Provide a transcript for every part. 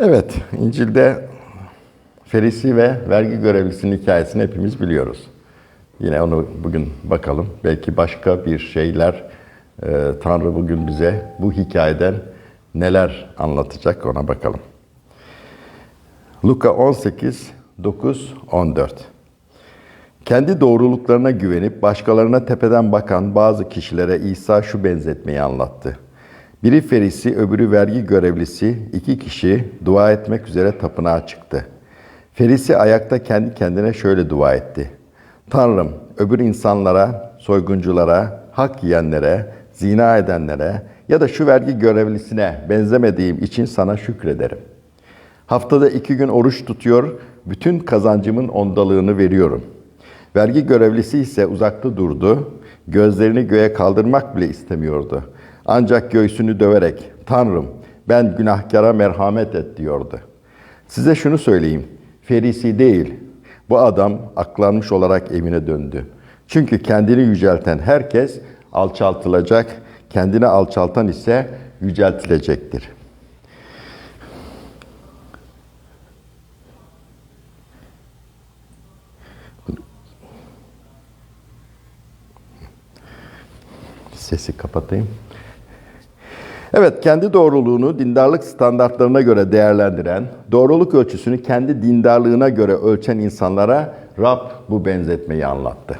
Evet, İncil'de Ferisi ve vergi görevlisinin hikayesini hepimiz biliyoruz. Yine onu bugün bakalım. Belki başka bir şeyler e, Tanrı bugün bize bu hikayeden neler anlatacak ona bakalım. Luka 18, 9, 14. Kendi doğruluklarına güvenip başkalarına tepeden bakan bazı kişilere İsa şu benzetmeyi anlattı. Biri ferisi, öbürü vergi görevlisi, iki kişi dua etmek üzere tapınağa çıktı. Ferisi ayakta kendi kendine şöyle dua etti. Tanrım, öbür insanlara, soygunculara, hak yiyenlere, zina edenlere ya da şu vergi görevlisine benzemediğim için sana şükrederim. Haftada iki gün oruç tutuyor, bütün kazancımın ondalığını veriyorum. Vergi görevlisi ise uzakta durdu, gözlerini göğe kaldırmak bile istemiyordu. Ancak göğsünü döverek, Tanrım ben günahkara merhamet et diyordu. Size şunu söyleyeyim, Ferisi değil, bu adam aklanmış olarak evine döndü. Çünkü kendini yücelten herkes alçaltılacak, kendini alçaltan ise yüceltilecektir.'' Sesi kapatayım. Evet, kendi doğruluğunu dindarlık standartlarına göre değerlendiren, doğruluk ölçüsünü kendi dindarlığına göre ölçen insanlara Rab bu benzetmeyi anlattı.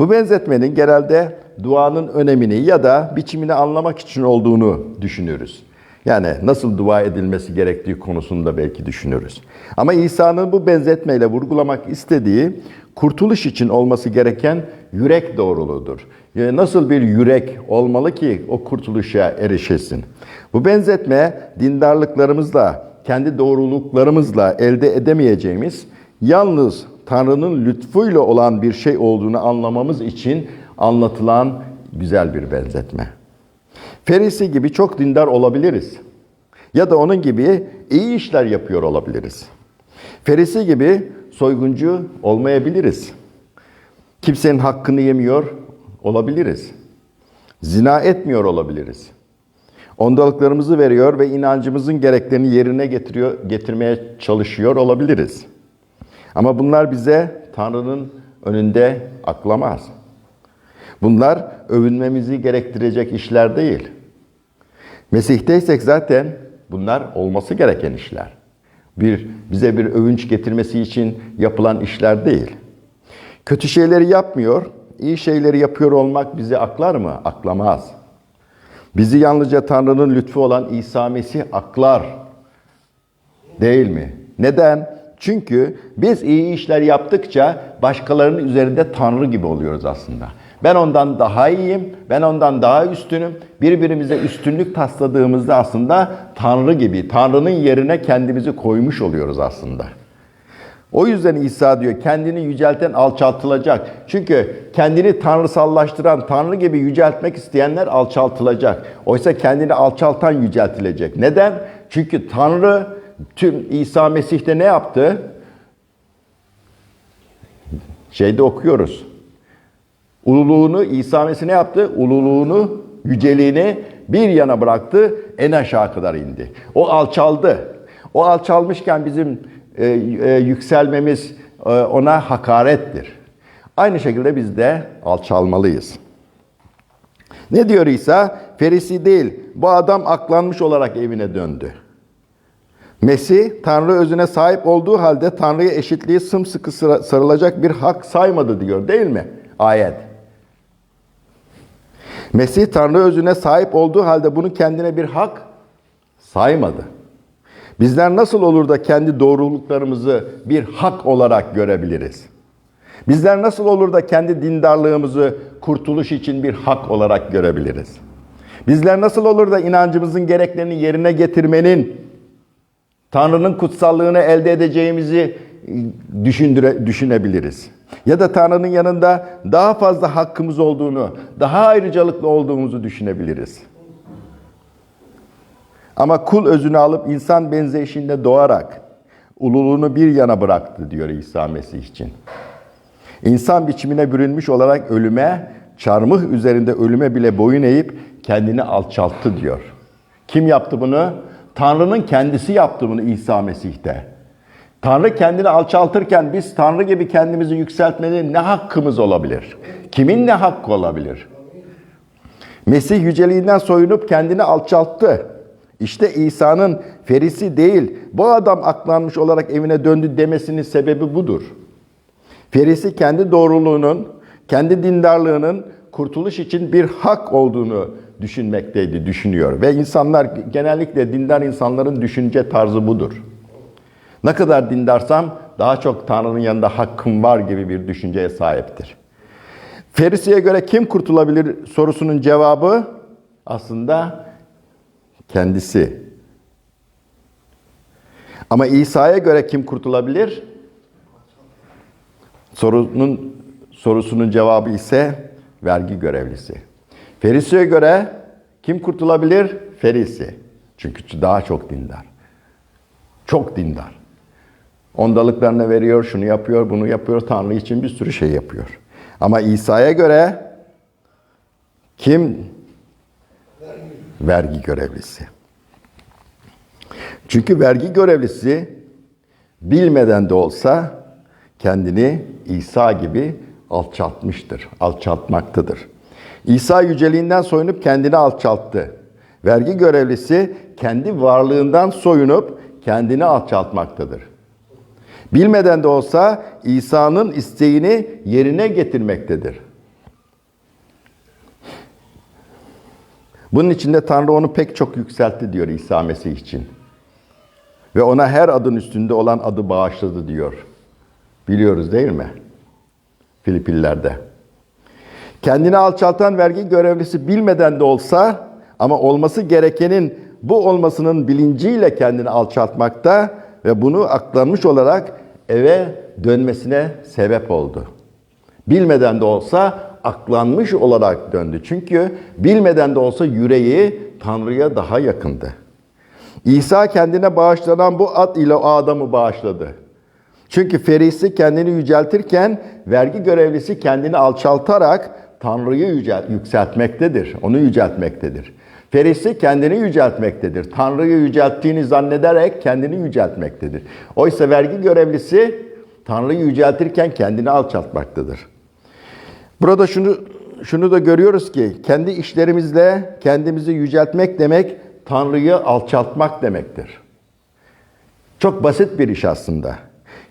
Bu benzetmenin genelde duanın önemini ya da biçimini anlamak için olduğunu düşünürüz. Yani nasıl dua edilmesi gerektiği konusunda belki düşünürüz. Ama İsa'nın bu benzetmeyle vurgulamak istediği kurtuluş için olması gereken yürek doğruluğudur. Yani nasıl bir yürek olmalı ki o kurtuluşa erişesin? Bu benzetme dindarlıklarımızla, kendi doğruluklarımızla elde edemeyeceğimiz yalnız Tanrı'nın lütfuyla olan bir şey olduğunu anlamamız için anlatılan güzel bir benzetme. Ferisi gibi çok dindar olabiliriz. Ya da onun gibi iyi işler yapıyor olabiliriz. Ferisi gibi soyguncu olmayabiliriz. Kimsenin hakkını yemiyor olabiliriz. Zina etmiyor olabiliriz. Ondalıklarımızı veriyor ve inancımızın gereklerini yerine getiriyor, getirmeye çalışıyor olabiliriz. Ama bunlar bize Tanrı'nın önünde aklamaz. Bunlar övünmemizi gerektirecek işler değil. Mesih'teysek zaten bunlar olması gereken işler. Bir bize bir övünç getirmesi için yapılan işler değil. Kötü şeyleri yapmıyor, iyi şeyleri yapıyor olmak bizi aklar mı? Aklamaz. Bizi yalnızca Tanrı'nın lütfu olan İsa Mesih aklar. Değil mi? Neden? Çünkü biz iyi işler yaptıkça başkalarının üzerinde Tanrı gibi oluyoruz aslında. Ben ondan daha iyiyim, ben ondan daha üstünüm. Birbirimize üstünlük tasladığımızda aslında Tanrı gibi, Tanrı'nın yerine kendimizi koymuş oluyoruz aslında. O yüzden İsa diyor kendini yücelten alçaltılacak. Çünkü kendini tanrısallaştıran, Tanrı gibi yüceltmek isteyenler alçaltılacak. Oysa kendini alçaltan yüceltilecek. Neden? Çünkü Tanrı tüm İsa Mesih'te ne yaptı? Şeyde okuyoruz. Ululuğunu İsa Mesih ne yaptı? Ululuğunu, yüceliğini bir yana bıraktı, en aşağı kadar indi. O alçaldı. O alçalmışken bizim e, e, yükselmemiz e, ona hakarettir. Aynı şekilde biz de alçalmalıyız. Ne diyor İsa? Ferisi değil, bu adam aklanmış olarak evine döndü. Mesih, Tanrı özüne sahip olduğu halde Tanrı'ya eşitliği sımsıkı sarılacak bir hak saymadı diyor değil mi? Ayet. Mesih Tanrı özüne sahip olduğu halde bunu kendine bir hak saymadı. Bizler nasıl olur da kendi doğruluklarımızı bir hak olarak görebiliriz? Bizler nasıl olur da kendi dindarlığımızı kurtuluş için bir hak olarak görebiliriz? Bizler nasıl olur da inancımızın gereklerini yerine getirmenin Tanrı'nın kutsallığını elde edeceğimizi düşündüre, düşünebiliriz. Ya da Tanrı'nın yanında daha fazla hakkımız olduğunu, daha ayrıcalıklı olduğumuzu düşünebiliriz. Ama kul özünü alıp insan benzeyişinde doğarak ululuğunu bir yana bıraktı diyor İsa Mesih için. İnsan biçimine bürünmüş olarak ölüme, çarmıh üzerinde ölüme bile boyun eğip kendini alçalttı diyor. Kim yaptı bunu? Tanrı'nın kendisi yaptı bunu İsa Mesih'te. Tanrı kendini alçaltırken biz Tanrı gibi kendimizi yükseltmenin ne hakkımız olabilir? Kimin ne hakkı olabilir? Mesih yüceliğinden soyunup kendini alçalttı. İşte İsa'nın ferisi değil, bu adam aklanmış olarak evine döndü demesinin sebebi budur. Ferisi kendi doğruluğunun, kendi dindarlığının kurtuluş için bir hak olduğunu düşünmekteydi, düşünüyor. Ve insanlar genellikle dindar insanların düşünce tarzı budur. Ne kadar dindarsam daha çok Tanrı'nın yanında hakkım var gibi bir düşünceye sahiptir. Ferisi'ye göre kim kurtulabilir sorusunun cevabı aslında kendisi. Ama İsa'ya göre kim kurtulabilir? Sorunun sorusunun cevabı ise vergi görevlisi. Ferisi'ye göre kim kurtulabilir? Ferisi. Çünkü daha çok dindar. Çok dindar. Ondalıklarını veriyor, şunu yapıyor, bunu yapıyor, Tanrı için bir sürü şey yapıyor. Ama İsa'ya göre kim? Vergi görevlisi. Çünkü vergi görevlisi bilmeden de olsa kendini İsa gibi alçaltmıştır, alçaltmaktadır. İsa yüceliğinden soyunup kendini alçalttı. Vergi görevlisi kendi varlığından soyunup kendini alçaltmaktadır. Bilmeden de olsa İsa'nın isteğini yerine getirmektedir. Bunun içinde Tanrı onu pek çok yükseltti diyor İsa Mesih için. Ve ona her adın üstünde olan adı bağışladı diyor. Biliyoruz değil mi? Filipillerde. Kendini alçaltan vergi görevlisi bilmeden de olsa ama olması gerekenin bu olmasının bilinciyle kendini alçaltmakta ve bunu aklanmış olarak eve dönmesine sebep oldu. Bilmeden de olsa aklanmış olarak döndü. Çünkü bilmeden de olsa yüreği Tanrı'ya daha yakındı. İsa kendine bağışlanan bu ad ile o adamı bağışladı. Çünkü ferisi kendini yüceltirken vergi görevlisi kendini alçaltarak Tanrı'yı yücel, yükseltmektedir. Onu yüceltmektedir. Ferisi kendini yüceltmektedir. Tanrı'yı yücelttiğini zannederek kendini yüceltmektedir. Oysa vergi görevlisi Tanrı'yı yüceltirken kendini alçaltmaktadır. Burada şunu şunu da görüyoruz ki kendi işlerimizle kendimizi yüceltmek demek Tanrı'yı alçaltmak demektir. Çok basit bir iş aslında.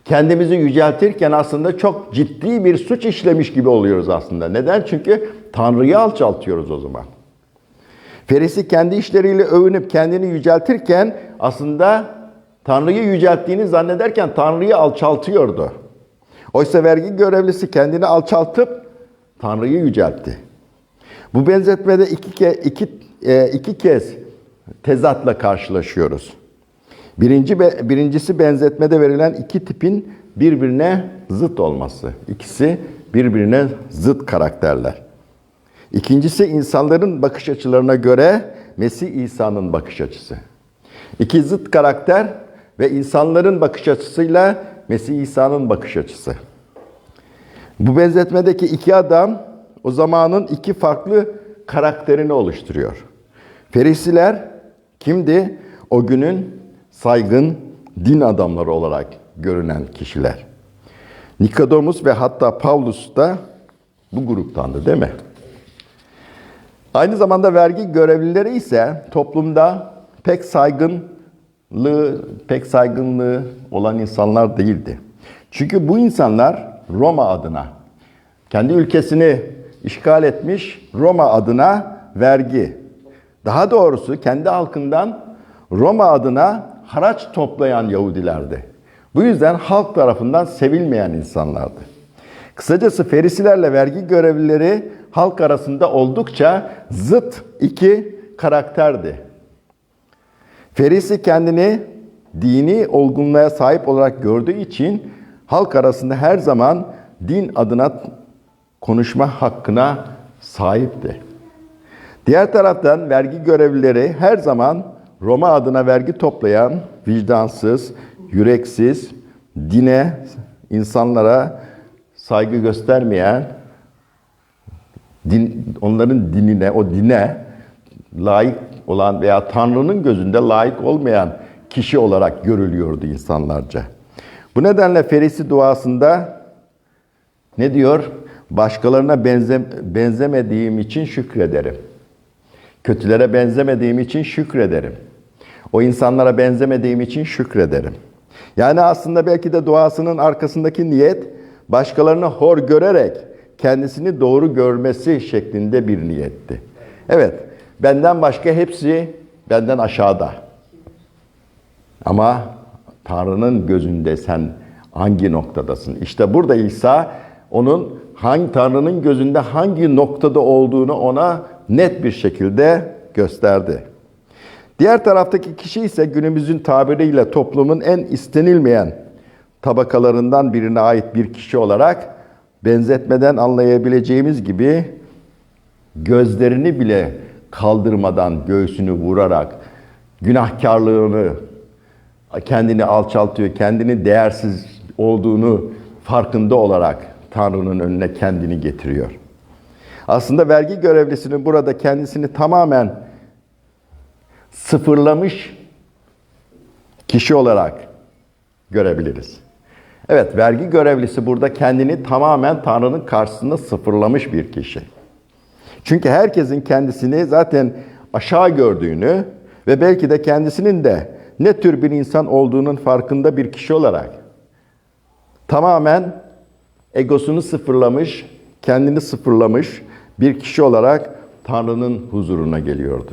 Kendimizi yüceltirken aslında çok ciddi bir suç işlemiş gibi oluyoruz aslında. Neden? Çünkü Tanrı'yı alçaltıyoruz o zaman. Ferisi kendi işleriyle övünüp kendini yüceltirken aslında Tanrı'yı yücelttiğini zannederken Tanrı'yı alçaltıyordu. Oysa vergi görevlisi kendini alçaltıp Tanrı'yı yüceltti. Bu benzetmede iki, ke, iki, e, iki kez tezatla karşılaşıyoruz. Birinci, birincisi benzetmede verilen iki tipin birbirine zıt olması. İkisi birbirine zıt karakterler. İkincisi insanların bakış açılarına göre Mesih İsa'nın bakış açısı. İki zıt karakter ve insanların bakış açısıyla Mesih İsa'nın bakış açısı. Bu benzetmedeki iki adam o zamanın iki farklı karakterini oluşturuyor. Ferisiler kimdi? O günün saygın din adamları olarak görünen kişiler. Nikodemus ve hatta Paulus da bu gruptandı değil mi? Aynı zamanda vergi görevlileri ise toplumda pek saygınlığı, pek saygınlığı olan insanlar değildi. Çünkü bu insanlar Roma adına, kendi ülkesini işgal etmiş Roma adına vergi, daha doğrusu kendi halkından Roma adına haraç toplayan Yahudilerdi. Bu yüzden halk tarafından sevilmeyen insanlardı. Kısacası Ferisilerle vergi görevlileri halk arasında oldukça zıt iki karakterdi. Ferisi kendini dini olgunluğa sahip olarak gördüğü için halk arasında her zaman din adına konuşma hakkına sahipti. Diğer taraftan vergi görevlileri her zaman Roma adına vergi toplayan, vicdansız, yüreksiz, dine, insanlara saygı göstermeyen, din, onların dinine, o dine layık olan veya Tanrı'nın gözünde layık olmayan kişi olarak görülüyordu insanlarca. Bu nedenle Ferisi duasında ne diyor? Başkalarına benze, benzemediğim için şükrederim. Kötülere benzemediğim için şükrederim. O insanlara benzemediğim için şükrederim. Yani aslında belki de duasının arkasındaki niyet başkalarını hor görerek kendisini doğru görmesi şeklinde bir niyetti. Evet, benden başka hepsi benden aşağıda. Ama Tanrı'nın gözünde sen hangi noktadasın? İşte burada İsa onun hangi Tanrı'nın gözünde hangi noktada olduğunu ona net bir şekilde gösterdi. Diğer taraftaki kişi ise günümüzün tabiriyle toplumun en istenilmeyen tabakalarından birine ait bir kişi olarak benzetmeden anlayabileceğimiz gibi gözlerini bile kaldırmadan göğsünü vurarak günahkarlığını kendini alçaltıyor, kendini değersiz olduğunu farkında olarak Tanrı'nın önüne kendini getiriyor. Aslında vergi görevlisinin burada kendisini tamamen sıfırlamış kişi olarak görebiliriz. Evet, vergi görevlisi burada kendini tamamen Tanrı'nın karşısında sıfırlamış bir kişi. Çünkü herkesin kendisini zaten aşağı gördüğünü ve belki de kendisinin de ne tür bir insan olduğunun farkında bir kişi olarak tamamen egosunu sıfırlamış, kendini sıfırlamış bir kişi olarak Tanrı'nın huzuruna geliyordu.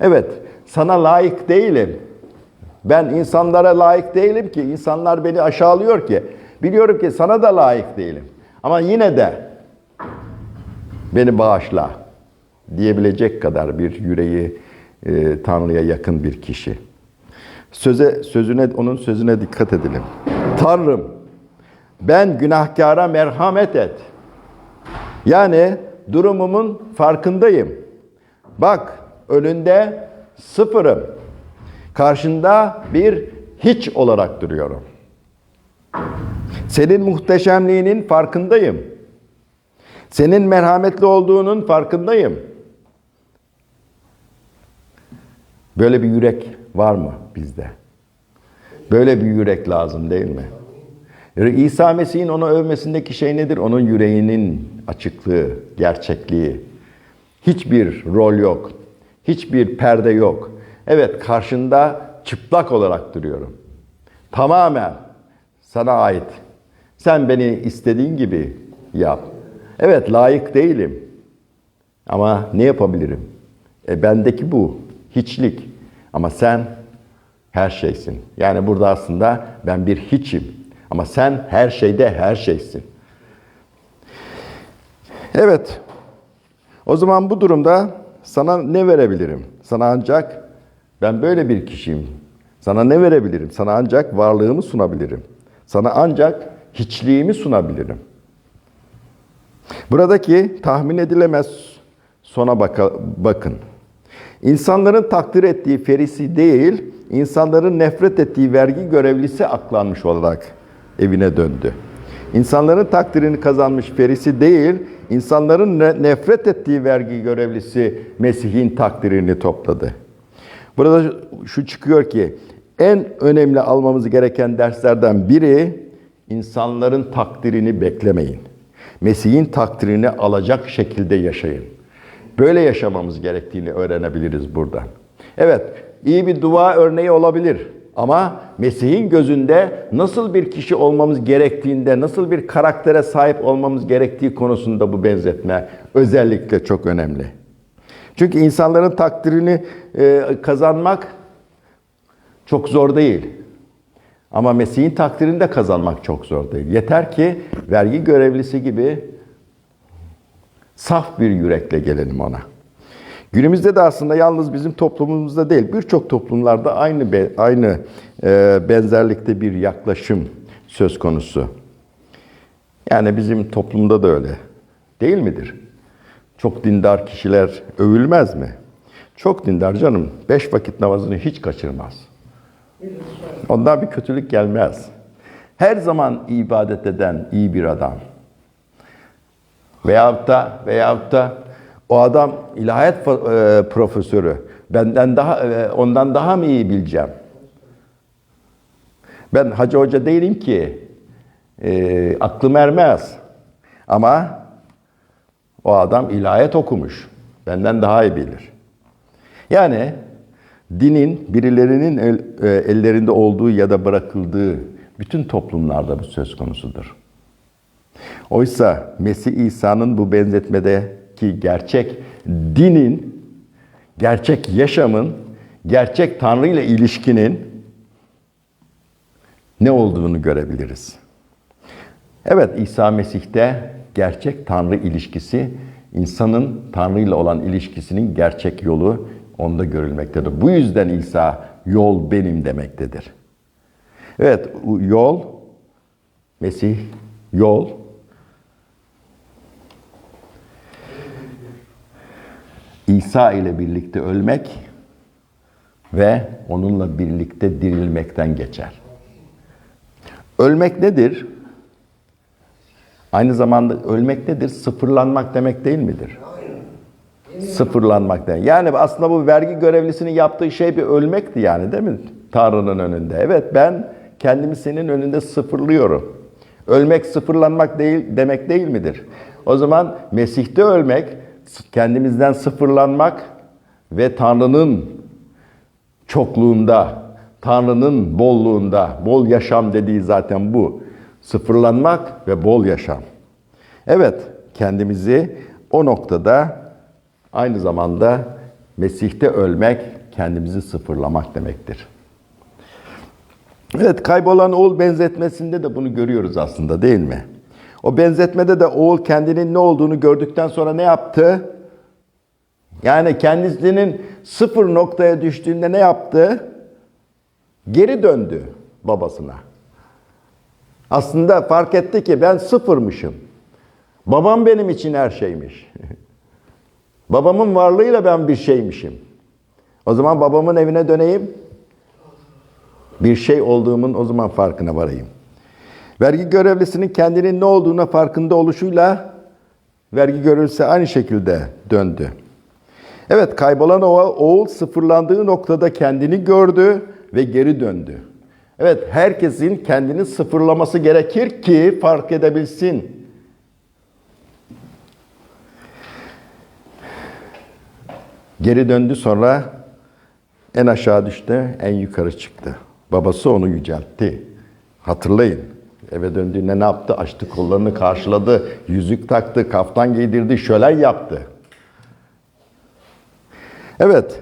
Evet, sana layık değilim. Ben insanlara layık değilim ki, insanlar beni aşağılıyor ki. Biliyorum ki sana da layık değilim. Ama yine de beni bağışla diyebilecek kadar bir yüreği e, Tanrı'ya yakın bir kişi. Söze, sözüne, onun sözüne dikkat edelim. Tanrım, ben günahkara merhamet et. Yani durumumun farkındayım. Bak, önünde sıfırım. Karşında bir hiç olarak duruyorum. Senin muhteşemliğinin farkındayım. Senin merhametli olduğunun farkındayım. Böyle bir yürek var mı bizde? Böyle bir yürek lazım değil mi? İsa Mesih'in onu övmesindeki şey nedir? Onun yüreğinin açıklığı, gerçekliği. Hiçbir rol yok. Hiçbir perde yok. Evet karşında çıplak olarak duruyorum. Tamamen sana ait. Sen beni istediğin gibi yap. Evet layık değilim. Ama ne yapabilirim? E bendeki bu. Hiçlik. Ama sen her şeysin. Yani burada aslında ben bir hiçim. Ama sen her şeyde her şeysin. Evet. O zaman bu durumda sana ne verebilirim? Sana ancak ben böyle bir kişiyim. Sana ne verebilirim? Sana ancak varlığımı sunabilirim. Sana ancak hiçliğimi sunabilirim. Buradaki tahmin edilemez sona baka, bakın. İnsanların takdir ettiği ferisi değil, insanların nefret ettiği vergi görevlisi aklanmış olarak evine döndü. İnsanların takdirini kazanmış ferisi değil, insanların nefret ettiği vergi görevlisi Mesih'in takdirini topladı. Burada şu çıkıyor ki en önemli almamız gereken derslerden biri insanların takdirini beklemeyin. Mesih'in takdirini alacak şekilde yaşayın. Böyle yaşamamız gerektiğini öğrenebiliriz buradan. Evet, iyi bir dua örneği olabilir. Ama Mesih'in gözünde nasıl bir kişi olmamız gerektiğinde, nasıl bir karaktere sahip olmamız gerektiği konusunda bu benzetme özellikle çok önemli. Çünkü insanların takdirini e, kazanmak çok zor değil. Ama Mesih'in takdirini de kazanmak çok zor değil. Yeter ki vergi görevlisi gibi saf bir yürekle gelelim ona. Günümüzde de aslında yalnız bizim toplumumuzda değil, birçok toplumlarda aynı aynı e, benzerlikte bir yaklaşım söz konusu. Yani bizim toplumda da öyle. Değil midir? Çok dindar kişiler övülmez mi? Çok dindar canım. Beş vakit namazını hiç kaçırmaz. Ondan bir kötülük gelmez. Her zaman ibadet eden iyi bir adam. Veyahut da, veyahut da o adam ilahiyat e, profesörü, Benden daha e, ondan daha mı iyi bileceğim? Ben hacı hoca değilim ki. E, aklım ermez. Ama o adam ilahiyat okumuş. Benden daha iyi bilir. Yani dinin birilerinin el- e, ellerinde olduğu ya da bırakıldığı bütün toplumlarda bu söz konusudur. Oysa Mesih İsa'nın bu benzetmedeki gerçek dinin, gerçek yaşamın, gerçek Tanrı ile ilişkinin ne olduğunu görebiliriz. Evet İsa Mesih'te gerçek Tanrı ilişkisi, insanın Tanrı ile olan ilişkisinin gerçek yolu onda görülmektedir. Bu yüzden İsa yol benim demektedir. Evet yol, Mesih yol, İsa ile birlikte ölmek ve onunla birlikte dirilmekten geçer. Ölmek nedir? Aynı zamanda ölmek nedir? Sıfırlanmak demek değil midir? Sıfırlanmak demek. Yani aslında bu vergi görevlisinin yaptığı şey bir ölmekti yani değil mi? Tanrı'nın önünde. Evet ben kendimi senin önünde sıfırlıyorum. Ölmek sıfırlanmak değil demek değil midir? O zaman Mesih'te ölmek, kendimizden sıfırlanmak ve Tanrı'nın çokluğunda, Tanrı'nın bolluğunda, bol yaşam dediği zaten bu. Sıfırlanmak ve bol yaşam. Evet, kendimizi o noktada aynı zamanda Mesih'te ölmek, kendimizi sıfırlamak demektir. Evet, kaybolan oğul benzetmesinde de bunu görüyoruz aslında değil mi? O benzetmede de oğul kendinin ne olduğunu gördükten sonra ne yaptı? Yani kendisinin sıfır noktaya düştüğünde ne yaptı? Geri döndü babasına. Aslında fark etti ki ben sıfırmışım. Babam benim için her şeymiş. Babamın varlığıyla ben bir şeymişim. O zaman babamın evine döneyim. Bir şey olduğumun o zaman farkına varayım. Vergi görevlisinin kendinin ne olduğuna farkında oluşuyla vergi görevlisi aynı şekilde döndü. Evet kaybolan oğul, sıfırlandığı noktada kendini gördü ve geri döndü. Evet herkesin kendini sıfırlaması gerekir ki fark edebilsin. Geri döndü sonra en aşağı düştü, en yukarı çıktı. Babası onu yüceltti. Hatırlayın. Eve döndüğünde ne yaptı? Açtı kollarını karşıladı, yüzük taktı, kaftan giydirdi, şölen yaptı. Evet,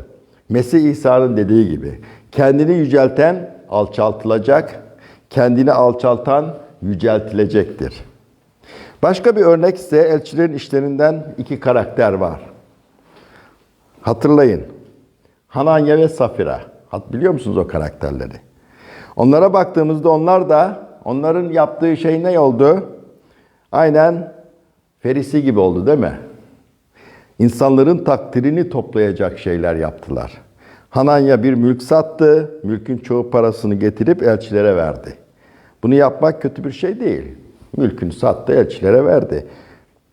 Mesih İsa'nın dediği gibi kendini yücelten alçaltılacak, kendini alçaltan yüceltilecektir. Başka bir örnek ise elçilerin işlerinden iki karakter var. Hatırlayın. Hananya ve Safira. Biliyor musunuz o karakterleri? Onlara baktığımızda onlar da onların yaptığı şey ne oldu? Aynen Ferisi gibi oldu değil mi? İnsanların takdirini toplayacak şeyler yaptılar. Hananya bir mülk sattı, mülkün çoğu parasını getirip elçilere verdi. Bunu yapmak kötü bir şey değil. Mülkünü sattı, elçilere verdi.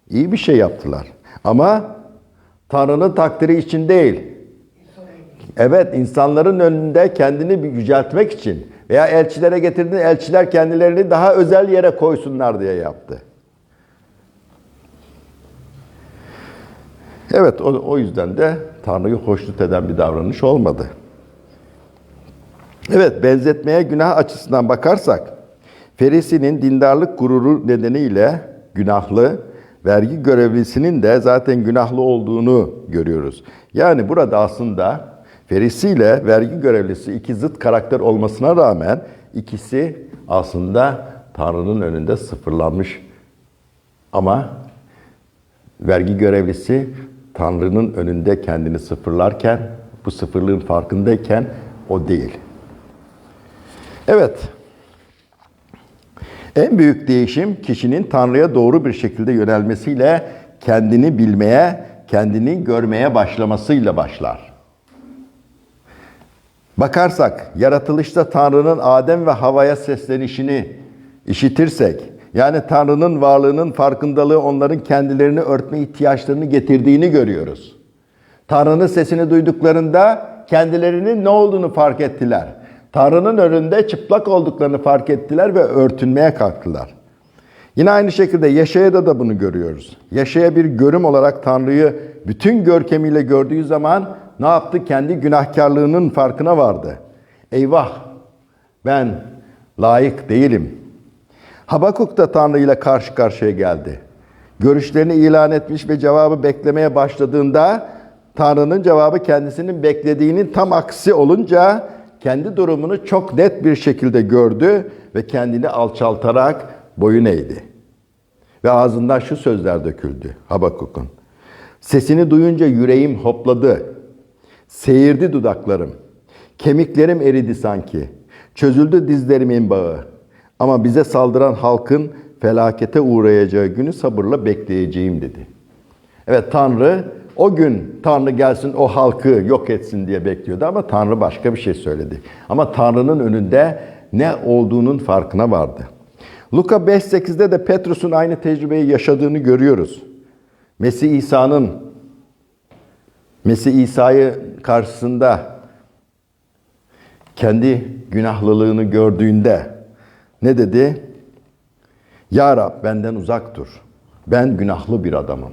İyi bir şey yaptılar. Ama Tanrı'nın takdiri için değil. Evet, insanların önünde kendini bir yüceltmek için veya elçilere getirdi, elçiler kendilerini daha özel yere koysunlar diye yaptı. Evet, o, o yüzden de Tanrı'yı hoşnut eden bir davranış olmadı. Evet, benzetmeye günah açısından bakarsak, Ferisinin dindarlık gururu nedeniyle günahlı, vergi görevlisinin de zaten günahlı olduğunu görüyoruz. Yani burada aslında Ferisi ile vergi görevlisi iki zıt karakter olmasına rağmen ikisi aslında Tanrı'nın önünde sıfırlanmış. Ama vergi görevlisi Tanrı'nın önünde kendini sıfırlarken, bu sıfırlığın farkındayken o değil. Evet. En büyük değişim kişinin Tanrı'ya doğru bir şekilde yönelmesiyle kendini bilmeye, kendini görmeye başlamasıyla başlar. Bakarsak yaratılışta Tanrı'nın Adem ve Hava'ya seslenişini işitirsek, yani Tanrı'nın varlığının farkındalığı onların kendilerini örtme ihtiyaçlarını getirdiğini görüyoruz. Tanrı'nın sesini duyduklarında kendilerinin ne olduğunu fark ettiler. Tanrı'nın önünde çıplak olduklarını fark ettiler ve örtünmeye kalktılar. Yine aynı şekilde Yaşaya'da da bunu görüyoruz. Yaşaya bir görüm olarak Tanrı'yı bütün görkemiyle gördüğü zaman ne yaptı? Kendi günahkarlığının farkına vardı. Eyvah ben layık değilim. Habakuk da Tanrı ile karşı karşıya geldi. Görüşlerini ilan etmiş ve cevabı beklemeye başladığında Tanrı'nın cevabı kendisinin beklediğinin tam aksi olunca kendi durumunu çok net bir şekilde gördü ve kendini alçaltarak boyun eğdi. Ve ağzından şu sözler döküldü Habakuk'un. Sesini duyunca yüreğim hopladı. Seyirdi dudaklarım. Kemiklerim eridi sanki. Çözüldü dizlerimin bağı. Ama bize saldıran halkın felakete uğrayacağı günü sabırla bekleyeceğim dedi. Evet Tanrı o gün Tanrı gelsin o halkı yok etsin diye bekliyordu ama Tanrı başka bir şey söyledi. Ama Tanrı'nın önünde ne olduğunun farkına vardı. Luka 5.8'de de Petrus'un aynı tecrübeyi yaşadığını görüyoruz. Mesih İsa'nın Mesih İsa'yı karşısında kendi günahlılığını gördüğünde ne dedi? Ya Rab benden uzak dur. Ben günahlı bir adamım.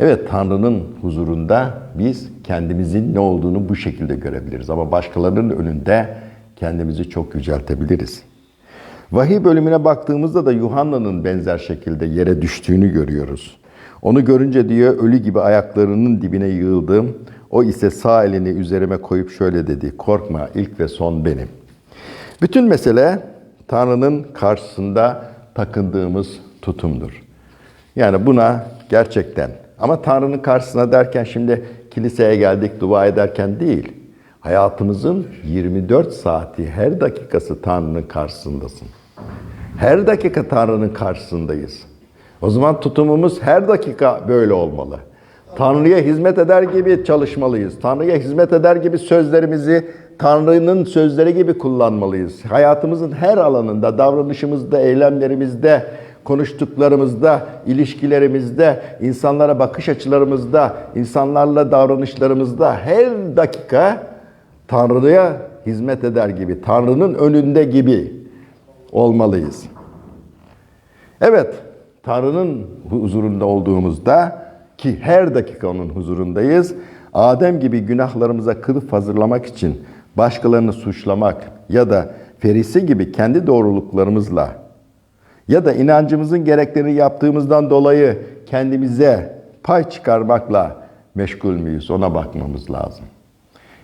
Evet Tanrı'nın huzurunda biz kendimizin ne olduğunu bu şekilde görebiliriz. Ama başkalarının önünde kendimizi çok yüceltebiliriz. Vahiy bölümüne baktığımızda da Yuhanna'nın benzer şekilde yere düştüğünü görüyoruz. Onu görünce diyor ölü gibi ayaklarının dibine yığıldım. O ise sağ elini üzerime koyup şöyle dedi. Korkma ilk ve son benim. Bütün mesele Tanrı'nın karşısında takındığımız tutumdur. Yani buna gerçekten ama Tanrı'nın karşısına derken şimdi kiliseye geldik dua ederken değil. Hayatımızın 24 saati her dakikası Tanrı'nın karşısındasın. Her dakika Tanrı'nın karşısındayız. O zaman tutumumuz her dakika böyle olmalı. Tanrı'ya hizmet eder gibi çalışmalıyız. Tanrı'ya hizmet eder gibi sözlerimizi Tanrı'nın sözleri gibi kullanmalıyız. Hayatımızın her alanında, davranışımızda, eylemlerimizde, konuştuklarımızda, ilişkilerimizde, insanlara bakış açılarımızda, insanlarla davranışlarımızda her dakika Tanrı'ya hizmet eder gibi, Tanrı'nın önünde gibi olmalıyız. Evet, Tanrı'nın huzurunda olduğumuzda ki her dakika onun huzurundayız. Adem gibi günahlarımıza kılıf hazırlamak için başkalarını suçlamak ya da Ferisi gibi kendi doğruluklarımızla ya da inancımızın gereklerini yaptığımızdan dolayı kendimize pay çıkarmakla meşgul müyüz? Ona bakmamız lazım.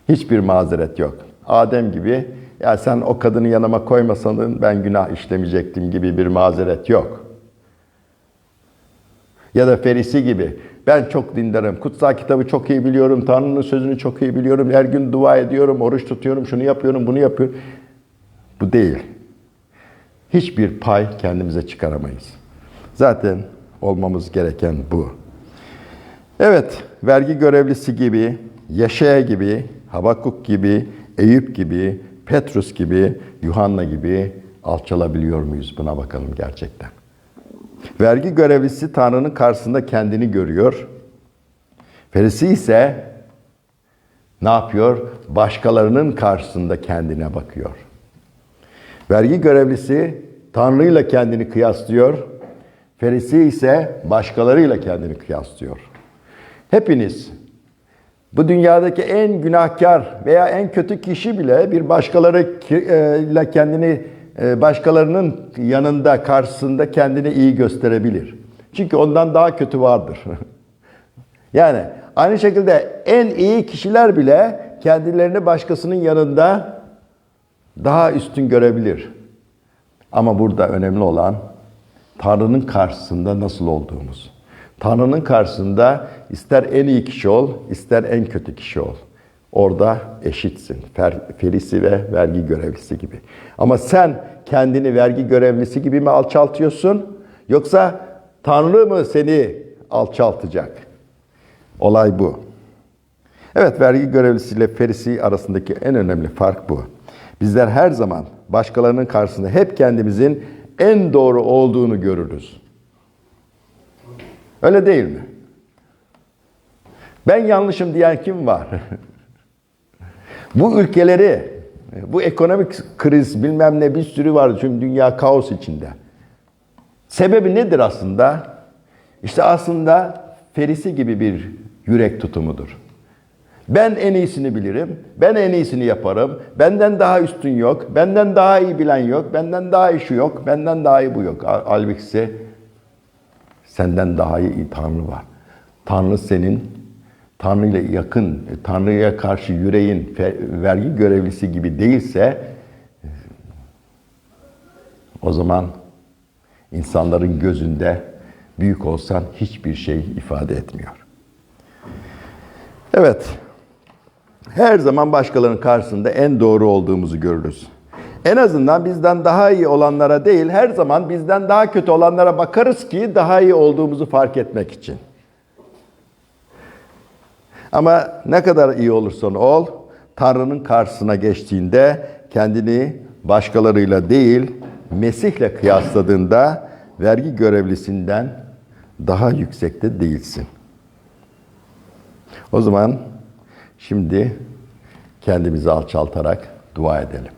Hiçbir mazeret yok. Adem gibi ya sen o kadını yanıma koymasanın ben günah işlemeyecektim gibi bir mazeret yok. Ya da Ferisi gibi ben çok dindarım, kutsal kitabı çok iyi biliyorum, Tanrı'nın sözünü çok iyi biliyorum, her gün dua ediyorum, oruç tutuyorum, şunu yapıyorum, bunu yapıyorum. Bu değil. Hiçbir pay kendimize çıkaramayız. Zaten olmamız gereken bu. Evet, vergi görevlisi gibi, Yaşaya gibi, Habakuk gibi, Eyüp gibi, Petrus gibi, Yuhanna gibi alçalabiliyor muyuz? Buna bakalım gerçekten. Vergi görevlisi Tanrı'nın karşısında kendini görüyor. Ferisi ise ne yapıyor? Başkalarının karşısında kendine bakıyor. Vergi görevlisi Tanrı ile kendini kıyaslıyor. Ferisi ise başkalarıyla kendini kıyaslıyor. Hepiniz bu dünyadaki en günahkar veya en kötü kişi bile bir başkalarıyla kendini başkalarının yanında, karşısında kendini iyi gösterebilir. Çünkü ondan daha kötü vardır. yani aynı şekilde en iyi kişiler bile kendilerini başkasının yanında daha üstün görebilir. Ama burada önemli olan Tanrı'nın karşısında nasıl olduğumuz. Tanrı'nın karşısında ister en iyi kişi ol, ister en kötü kişi ol. Orada eşitsin. Fer, ferisi ve vergi görevlisi gibi. Ama sen kendini vergi görevlisi gibi mi alçaltıyorsun? Yoksa Tanrı mı seni alçaltacak? Olay bu. Evet vergi görevlisiyle ferisi arasındaki en önemli fark bu. Bizler her zaman başkalarının karşısında hep kendimizin en doğru olduğunu görürüz. Öyle değil mi? Ben yanlışım diyen kim var? bu ülkeleri, bu ekonomik kriz bilmem ne bir sürü var. Çünkü dünya kaos içinde. Sebebi nedir aslında? İşte aslında Ferisi gibi bir yürek tutumudur. Ben en iyisini bilirim, ben en iyisini yaparım, benden daha üstün yok, benden daha iyi bilen yok, benden daha iyi şu yok, benden daha iyi bu yok. Halbuki senden daha iyi Tanrı var. Tanrı senin, Tanrı ile yakın, Tanrı'ya karşı yüreğin vergi görevlisi gibi değilse o zaman insanların gözünde büyük olsan hiçbir şey ifade etmiyor. Evet, her zaman başkalarının karşısında en doğru olduğumuzu görürüz. En azından bizden daha iyi olanlara değil, her zaman bizden daha kötü olanlara bakarız ki daha iyi olduğumuzu fark etmek için. Ama ne kadar iyi olursan ol, Tanrı'nın karşısına geçtiğinde kendini başkalarıyla değil, Mesih'le kıyasladığında vergi görevlisinden daha yüksekte değilsin. O zaman şimdi kendimizi alçaltarak dua edelim.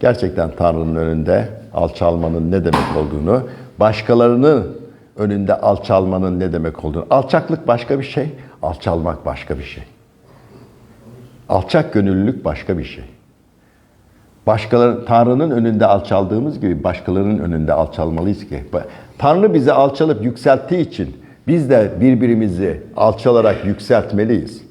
Gerçekten Tanrı'nın önünde alçalmanın ne demek olduğunu, başkalarının önünde alçalmanın ne demek olduğunu. Alçaklık başka bir şey, alçalmak başka bir şey. Alçak gönüllülük başka bir şey. Başkaları, Tanrı'nın önünde alçaldığımız gibi başkalarının önünde alçalmalıyız ki. Tanrı bizi alçalıp yükselttiği için biz de birbirimizi alçalarak yükseltmeliyiz.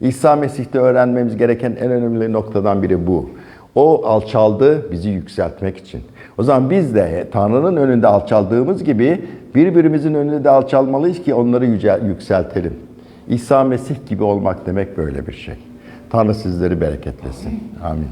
İsa Mesih'te öğrenmemiz gereken en önemli noktadan biri bu. O alçaldı bizi yükseltmek için. O zaman biz de Tanrı'nın önünde alçaldığımız gibi birbirimizin önünde de alçalmalıyız ki onları yüce, yükseltelim. İsa Mesih gibi olmak demek böyle bir şey. Tanrı sizleri bereketlesin. Amin.